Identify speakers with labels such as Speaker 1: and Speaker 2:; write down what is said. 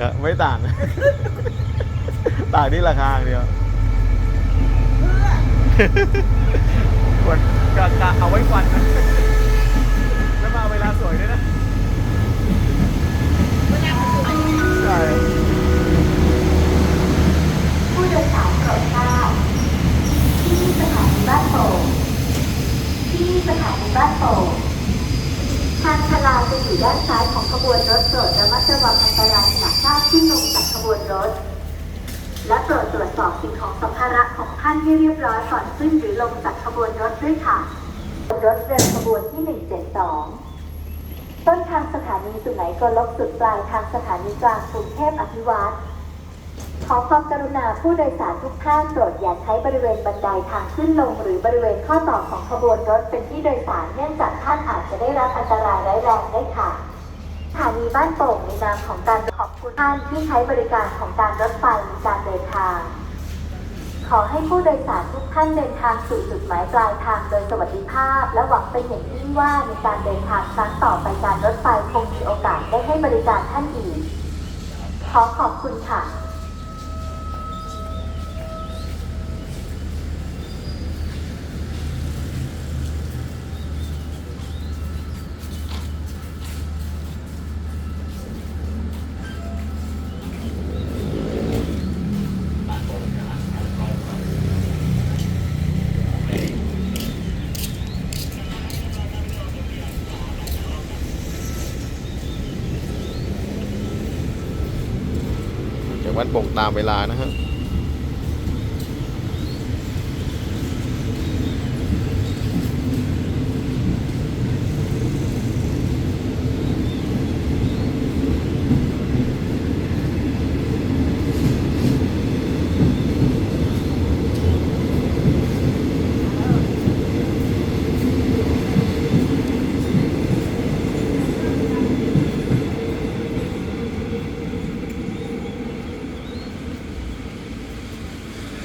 Speaker 1: ก็ไม่ต่าง ต่างที่ราคาอย่างเดียว
Speaker 2: เพื่อ
Speaker 1: ควรกะกะเอาไว้ฟันนะแล้วมาเวลาสวยด้วยนะ
Speaker 2: เวลามันสวย
Speaker 1: ใช่
Speaker 3: ผู้โดยสารโปรดทราบที่นี่สถานีบ้านโป่งที่นี่สถานีบ้านโป่งทางชลาจะอยู่ด้านซ้ายของขบวนรถโปรดระมัดระวังอันตรายขณะก้าว ขึ้นลงจากขบวนรถ และโปรดตรวจสอบสิ่งของสัมภาระของท่านให้เรียบร้อยก่อนขึ้นหรือลงจากขบวนรถด้วยค่ะรถเดินขบวนที่ 172 ต้นทางสถานีสุไหงโกลกสุดปลายทางสถานีกลางกรุงเทพอภิวัตรขอความกรุณาผู้โดยสารทุกท่านโปรดอย่าใช้บริเวณบันไดทางขึ้นลง หรือบริเวณข้อต่อของขบวนรถเป็นที่โดยสารเนื่องจากท่านอาจจะได้รับอันตรายร้ายแรงได้ค่ะสถานีบ้านโป่งในนามของการ คุณท่านที่ใช้บริการของการรถไฟในการเดินทาง ขอให้ผู้โดยสารทุกท่านเดินทางสู่จุดหมายปลายทางโดยสวัสดิภาพ และหวังเป็นอย่างยิ่งว่าในการเดินทางครั้งต่อไปการรถไฟคงมีโอกาสได้ให้บริการท่านอีก ขอขอบคุณค่ะ
Speaker 1: วัดโป่งตามเวลานะฮะ